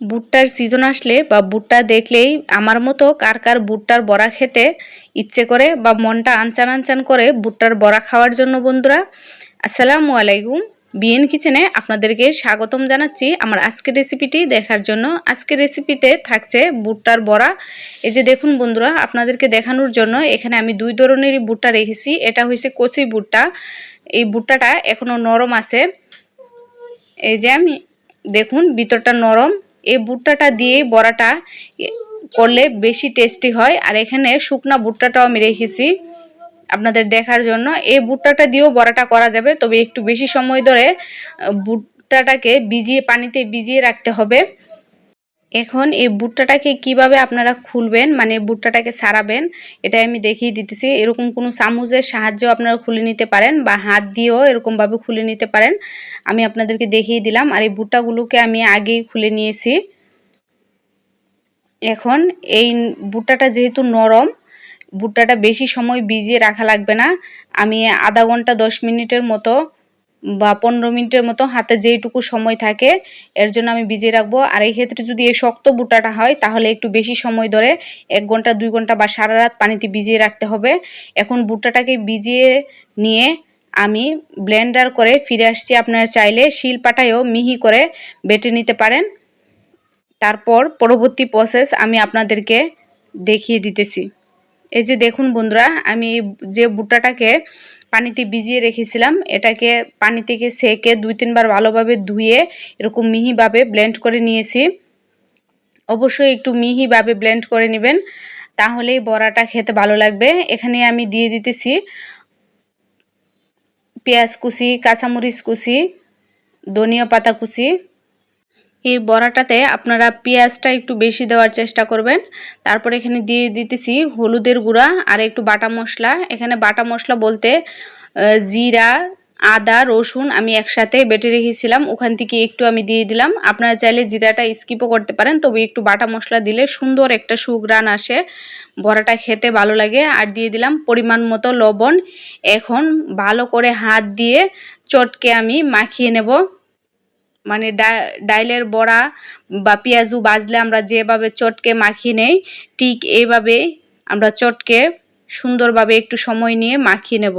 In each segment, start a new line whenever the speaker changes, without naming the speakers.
ভুট্টার সিজন আসলে বা ভুট্টা দেখলেই আমার মতো কার কার ভুট্টার বড়া খেতে ইচ্ছে করে বা মনটা আনচান আনচান করে ভুট্টার বড়া খাওয়ার জন্য বন্ধুরা, আসসালামু আলাইকুম। বিএন কিচেনে আপনাদেরকে স্বাগতম জানাচ্ছি আমার আজকের রেসিপিটি দেখার জন্য। আজকের রেসিপিতে থাকছে ভুট্টার বড়া। এই যে দেখুন বন্ধুরা, আপনাদেরকে দেখানোর জন্য এখানে আমি দুই ধরনেরই ভুট্টা রেখেছি। এটা হয়েছে কচি ভুট্টা এই ভুট্টাটা এখনও নরম আছে। এই যে আমি দেখুন ভিতরটা নরম। এই ভুট্টাটা দিয়ে বড়াটা করলে বেশি টেস্টি হয়। আর এখানে শুকনা ভুট্টাটাও আমি রেখেছি আপনাদের দেখার জন্য। এই ভুট্টাটা দিয়েও বড়াটা করা যাবে, তবে একটু বেশি সময় ধরে ভুট্টাটাকে ভিজিয়ে, পানিতে ভিজিয়ে রাখতে হবে। এখন এই ভুট্টাটাকে কীভাবে আপনারা খুলবেন মানে ভুট্টাটাকে সারাবেন, এটাই আমি দেখিয়ে দিতেছি। এরকম কোনো চামচের সাহায্যেও আপনারা খুলে নিতে পারেন বা হাত দিয়েও এরকমভাবে খুলে নিতে পারেন। আমি আপনাদেরকে দেখিয়ে দিলাম আর এই ভুট্টাগুলোকে আমি আগেই খুলে নিয়েছি। এখন এই ভুট্টাটা যেহেতু নরম, ভুট্টাটা বেশি সময় ভিজিয়ে রাখা লাগবে না। আমি আধা ঘণ্টা দশ মিনিটের মতো বা পনেরো মিনিটের মতো হাতে যেইটুকু সময় থাকে, এর জন্য আমি ভিজিয়ে রাখব। আর এই ক্ষেত্রে যদি এই শক্ত বুটাটা হয়, তাহলে একটু বেশি সময় ধরে এক ঘণ্টা, দুই ঘণ্টা বা সারা রাত পানিতে ভিজিয়ে রাখতে হবে। এখন ভুট্টাটাকে ভিজিয়ে নিয়ে আমি ব্লেন্ডার করে ফিরে আসছি আপনারা চাইলে। শিল পাটায়ও মিহি করে বেটে নিতে পারেন। তারপর পরবর্তী প্রসেস আমি আপনাদেরকে দেখিয়ে দিতেছি। এই যে দেখুন বন্ধুরা, আমি যে ভুট্টাটাকে পানিতে ভিজিয়ে রেখেছিলাম। এটাকে পানি থেকে সেকে দুই তিনবার ভালোভাবে ধুয়ে এরকম মিহিভাবে ব্লেন্ড করে নিয়েছি। অবশ্যই একটু মিহিভাবে ব্লেন্ড করে নেবেন, তাহলেই বড়াটা খেতে ভালো লাগবে। এখানে আমি দিয়ে দিতেছি পেঁয়াজ কুচি, কাঁচামরিচ কুচি, ধনিয়া পাতা কুচি এই বড়াটাতে আপনারা পেঁয়াজটা একটু বেশি দেওয়ার চেষ্টা করবেন। তারপর এখানে দিয়ে দিতেছি হলুদের গুঁড়া আর একটু বাটা মশলা। এখানে বাটা মশলা বলতে জিরা, আদা, রসুন আমি একসাথে বেটে রেখেছিলাম। ওখান থেকে একটু আমি দিয়ে দিলাম। আপনারা চাইলে জিরাটা স্কিপও করতে পারেন, তবে একটু বাটা মশলা দিলে সুন্দর একটা সুগ্রান আসে। বড়াটা খেতে ভালো লাগে। আর দিয়ে দিলাম পরিমাণ মতো লবণ। এখন ভালো করে হাত দিয়ে চটকে আমি মাখিয়ে নেব। মানে ডাইলের বড়া বা পেঁয়াজু বাজলে আমরা যেভাবে চটকে মাখিয়ে নেই, ঠিক এইভাবে আমরা চটকে সুন্দরভাবে একটু সময় নিয়ে মাখিয়ে নেব।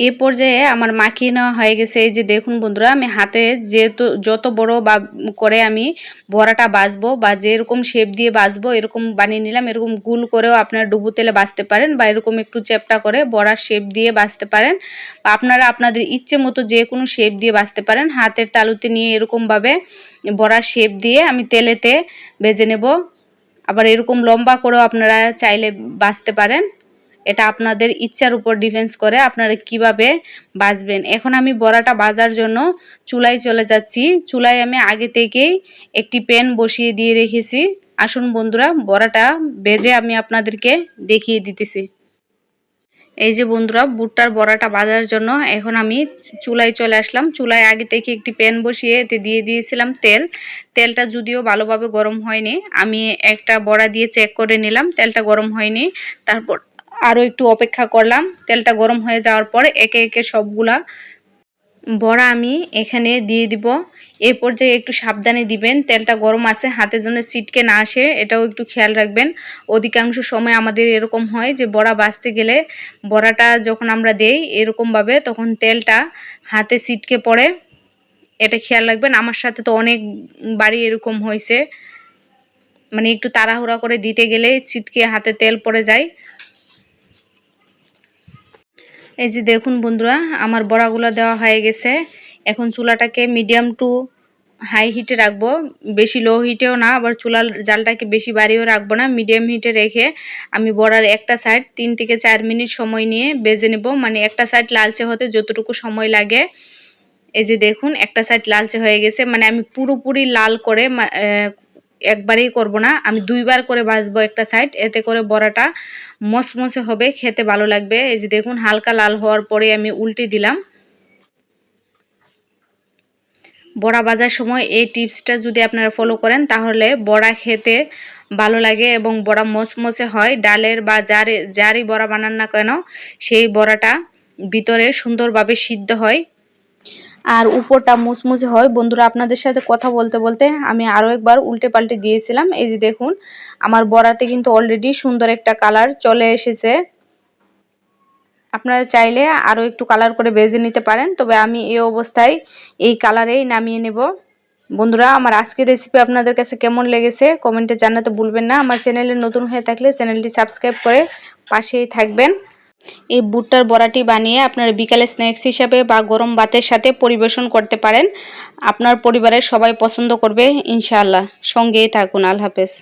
এ পর্যায়ে আমার মাখিয়ে নেওয়া হয়ে গেছে। এই যে দেখুন বন্ধুরা, আমি হাতে যেহেতু যত বড় বা করে আমি বড়াটা বাজবো বা যেরকম শেপ দিয়ে বাজবো এরকম বানিয়ে নিলাম, এরকম গুল করেও আপনারা ডুবু তেলে বাজতে পারেন বা এরকম একটু চেপটা করে বড়ার শেপ দিয়ে বাজতে পারেন। বা আপনারা আপনাদের ইচ্ছে মতো যে কোনো শেপ দিয়ে বাজতে পারেন। হাতের তালুতে নিয়ে এরকমভাবে বড়ার শেপ দিয়ে আমি তেলেতে বেজে নেব। আবার এরকম লম্বা করেও আপনারা চাইলে বাজতে পারেন। এটা আপনাদের ইচ্ছার উপর ডিফেন্স করে আপনারা কীভাবে বাজবেন এখন আমি বড়াটা বাজার জন্য চুলায় চলে যাচ্ছি। চুলায় আমি আগে থেকেই একটি প্যান বসিয়ে দিয়ে রেখেছি। আসুন বন্ধুরা, বড়াটা বেজে আমি আপনাদেরকে দেখিয়ে দিতেছি। এই যে বন্ধুরা, বুটটার বড়াটা বাজার জন্য এখন আমি চুলায় চলে আসলাম। চুলায় আগে থেকে একটি প্যান বসিয়ে এতে দিয়ে দিয়েছিলাম তেল। তেলটা যদিও ভালোভাবে গরম হয়নি, আমি একটা বড়া দিয়ে চেক করে নিলাম, তেলটা গরম হয়নি। তারপর আরও একটু অপেক্ষা করলাম। তেলটা গরম হয়ে যাওয়ার পর একে একে সবগুলা বড়া আমি এখানে দিয়ে দিব। এ পর্যায়ে একটু সাবধানে দিবেন, তেলটা গরম আছে হাতে জন্য সিটকে না আসে, এটাও একটু খেয়াল রাখবেন। অধিকাংশ সময় আমাদের এরকম হয় যে বড়া বাঁচতে গেলে বড়াটা যখন আমরা দেই এরকমভাবে তখন তেলটা হাতে সিটকে পড়ে। এটা খেয়াল রাখবেন, আমার সাথে তো অনেক বাড়ি এরকম হয়েছে। মানে একটু তাড়াহুড়া করে দিতে গেলে ছিটকে হাতে তেল পড়ে যায়। এই যে দেখুন বন্ধুরা, আমার বড়াগুলো দেওয়া হয়ে গেছে। এখন চুলাটাকে মিডিয়াম টু হাই হিটে রাখব। বেশি লো হিটেও না, আবার চুলার জালটাকে বেশি বাড়িও রাখব না। মিডিয়াম হিটে রেখে আমি বড়ার একটা সাইড তিন থেকে চার মিনিট সময় নিয়ে বেজে নেব। মানে একটা সাইড লালচে হতে যতটুকু সময় লাগে। এই যে দেখুন, একটা সাইড লালচে হয়ে গেছে। মানে আমি পুরোপুরি লাল করে একবারেই করব না। আমি দুইবার করে ভাজবো একটা সাইড এতে করে বড়াটা মসমসে হবে, খেতে ভালো লাগবে। এই যে দেখুন, হালকা লাল হওয়ার পরে আমি উল্টে দিলাম। বড়া বাজার সময় এই টিপসটা যদি আপনারা ফলো করেন, তাহলে বড়া খেতে ভালো লাগে এবং বড়া মচমচে হয়। ডালের বা যারে, যারই বড়া বানান না কেন, সেই বড়াটা ভিতরে সুন্দরভাবে সিদ্ধ হয়। আর উপরটা মুচমুচে হয়। বন্ধুরা, আপনাদের সাথে কথা বলতে বলতে আমি আরও একবার উল্টে পাল্টে দিয়েছিলাম। এই যে দেখুন, আমার বড়াতে কিন্তু অলরেডি সুন্দর একটা কালার চলে এসেছে। আপনারা চাইলে আরও একটু কালার করে বেজে নিতে পারেন, তবে আমি এই অবস্থায় এই কালারেই নামিয়ে নেব। বন্ধুরা, আমার আজকের রেসিপি আপনাদের কাছে কেমন লেগেছে কমেন্টে জানাতে ভুলবেন না। আমার চ্যানেলে নতুন হয়ে থাকলে চ্যানেলটি সাবস্ক্রাইব করে পাশেই থাকবেন। এই বুটটার বড়াটি বানিয়ে আপনারা বিকালে স্ন্যাক্স হিসাবে বা গরম ভাতের সাথে পরিবেশন করতে পারেন। আপনার পরিবারের সবাই পছন্দ করবে, ইনশাআল্লাহ। সঙ্গেই থাকুন, আল্লাহ হাফেজ।